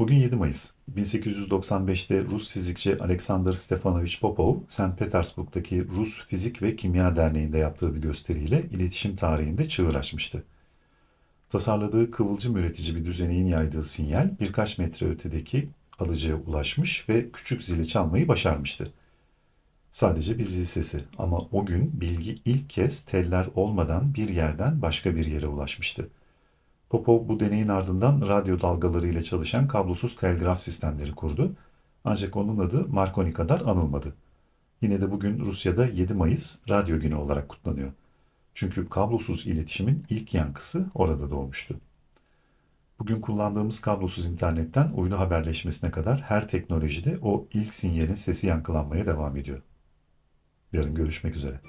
Bugün 7 Mayıs. 1895'te Rus fizikçi Alexander Stefanovich Popov, St. Petersburg'daki Rus Fizik ve Kimya Derneği'nde yaptığı bir gösteriyle iletişim tarihinde çığır açmıştı. Tasarladığı kıvılcım üretici bir düzeneğin yaydığı sinyal birkaç metre ötedeki alıcıya ulaşmış ve küçük zili çalmayı başarmıştı. Sadece bir zil sesi ama o gün bilgi ilk kez teller olmadan bir yerden başka bir yere ulaşmıştı. Popov bu deneyin ardından radyo dalgaları ile çalışan kablosuz telgraf sistemleri kurdu. Ancak onun adı Marconi kadar anılmadı. Yine de bugün Rusya'da 7 Mayıs Radyo Günü olarak kutlanıyor. Çünkü kablosuz iletişimin ilk yankısı orada doğmuştu. Bugün kullandığımız kablosuz internetten uydu haberleşmesine kadar her teknolojide o ilk sinyalin sesi yankılanmaya devam ediyor. Yarın görüşmek üzere.